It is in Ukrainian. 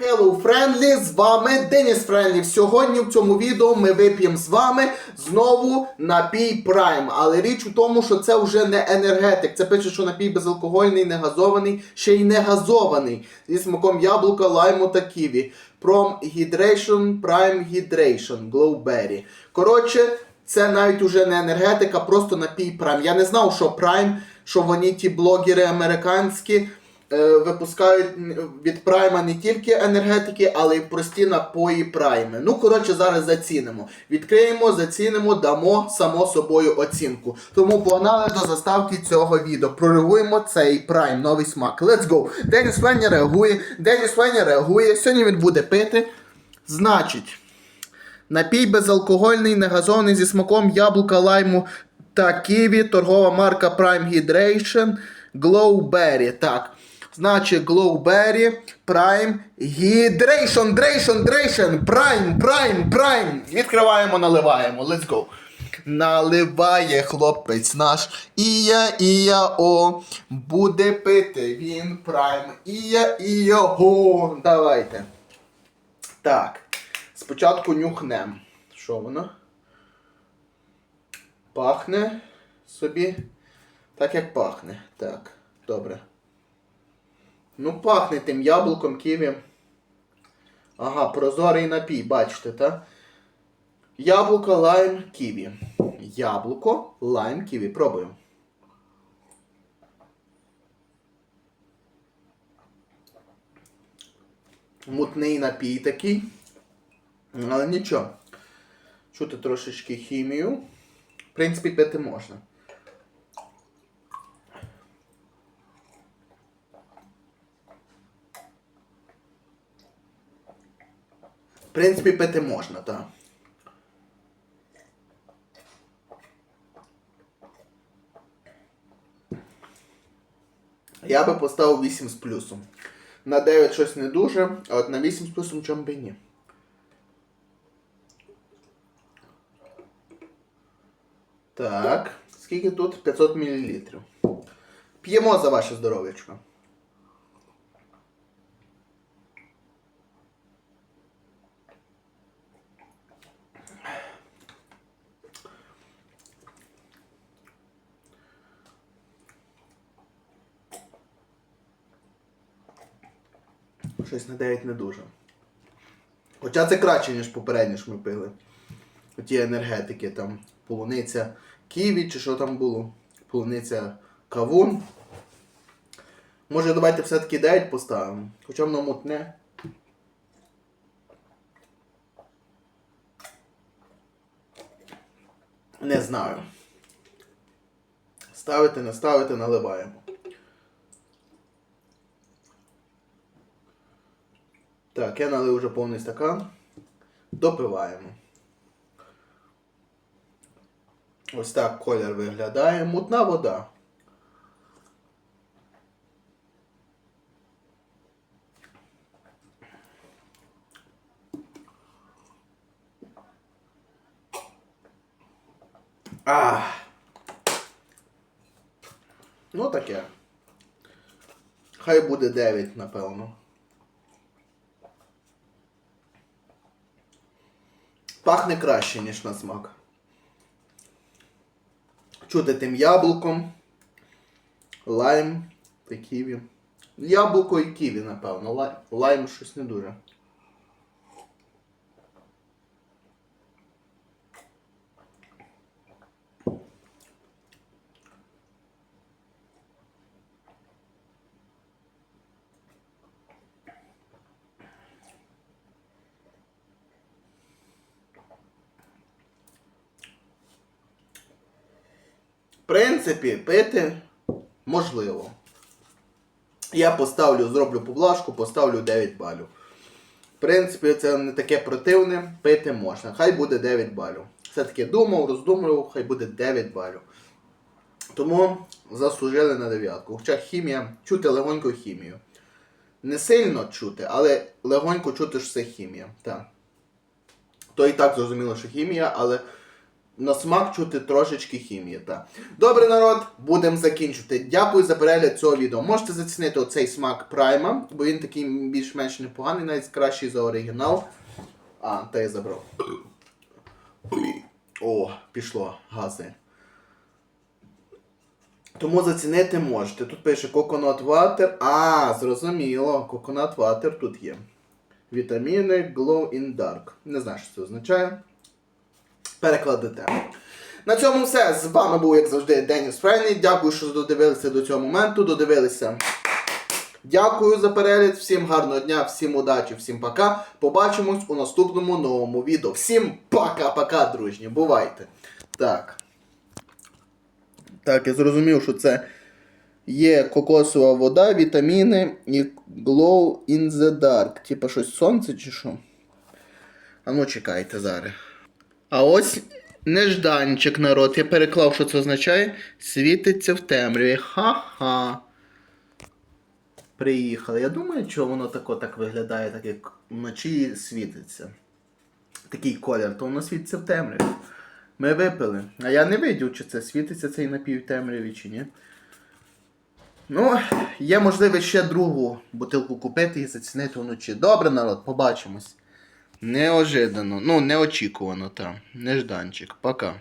Hello Friendly, з вами Деніс Френлі. Сьогодні в цьому відео ми вип'ємо з вами знову напій Prime. Але річ у тому, що це вже не енергетик. Це пише, що напій безалкогольний, не газований, ще й не газований. Зі смаком яблука, лайму та ківі. From Hydration Prime Hydration Glowberry. Коротше, це навіть уже не енергетик, а просто напій Prime. Я не знав, що Prime, що вони ті блогери американські випускають від Прайма не тільки енергетики, але й прості напої Прайми. Ну, коротше, зараз зацінимо. Відкриємо, зацінимо, дамо само собою оцінку. Тому погнали до заставки цього відео. Прореагуємо цей Прайм, новий смак. Let's go! Деніс Феня реагує, Деніс Феня реагує. Сьогодні він буде пити. Значить. Напій безалкогольний, негазований зі смаком яблука, лайму та ківі. Торгова марка Prime Hydration Glowberry. Так. Значить, Glowberry Prime Hydration, Dration, Dration, Prime, Prime, Prime. Відкриваємо, наливаємо. Let's go. Наливає хлопець наш. Ія, ія, о. Буде пити він Prime. Ія, ія, о. Давайте. Так. Спочатку нюхнем. Що воно? Пахне собі так, як пахне. Так, добре. Ну, пахне тим яблуком, ківі. Ага, прозорий напій, бачите, так? Яблуко, лайм, ківі. Яблуко, лайм, ківі. Пробую. Мутний напій такий. Але нічого. Чути трошечки хімію. В принципі, пити можна. В принципі, пити можна, так. Я би поставив 8 з плюсом. На 9 щось не дуже, а от на 8 з плюсом чому би ні. Так, скільки тут? 500 мл. П'ємо за ваше здоров'ячко. Щось на 9 не дуже. Хоча це краще, ніж попереднє, що ми пили. Оті енергетики, там полуниця ківі чи що там було. Полуниця кавун. Може давайте все-таки 9 поставимо. Хоча воно мутне. Не знаю. Ставити, не ставити, наливаємо. Так, я налив вже повний стакан. Допиваємо. Ось так колір виглядає. Мутна вода. А. Ну таке. Хай буде 9, напевно. Пахне краще, ніж на смак. Чути тим яблуком, лайм та ківі. Яблуко і ківі, напевно. Лайм, щось не дуже. Принципі, пити можливо. Я поставлю, зроблю поблажку, поставлю 9 балів. В принципі, це не таке противне, пити можна. Хай буде 9 балів. Все-таки думав, роздумував, хай буде 9 балів. Тому заслужили на дев'ятку. Хоча хімія, чути легонько хімію. Не сильно чути, але легонько чути, що це хімія. Так. То і так зрозуміло, що хімія, але На смак чути трошечки хімії. Та. Добре, народ, будемо закінчувати. Дякую за перегляд цього відео. Можете зацінити оцей смак прайма, бо він такий більш-менш непоганий, навіть кращий за оригінал. А, та я забрав. О, пішло, гази. Тому зацінити можете. Тут пише Coconut Water. А, зрозуміло, Coconut Water тут є. Вітаміни Glow in Dark. Не знаю, що це означає. Перекладете. На цьому все. З вами був, як завжди, Деніс Фрейний. Дякую, що додивилися до цього моменту. Додивилися. Дякую за перегляд. Всім гарного дня, всім удачі, всім пока. Побачимось у наступному новому відео. Всім пока-пока, дружні. Бувайте. Так. Так, я зрозумів, що це є кокосова вода, вітаміни і glow in the dark. Типа щось сонце чи що? А ну чекайте зараз. А ось нежданчик, народ. Я переклав, що це означає. Світиться в темряві. Ха-ха. Приїхали. Я думаю, чого воно тако так виглядає, так як вночі світиться. Такий колір, то воно світиться в темряві. Ми випили. А я не видів, чи це світиться цей напій в темряві, чи ні. Ну, є можливість ще другу бутилку купити і зацінити вночі. Добре, народ, побачимось. Неожиданно. Ну, неочікувано там. Нежданчик. Пока.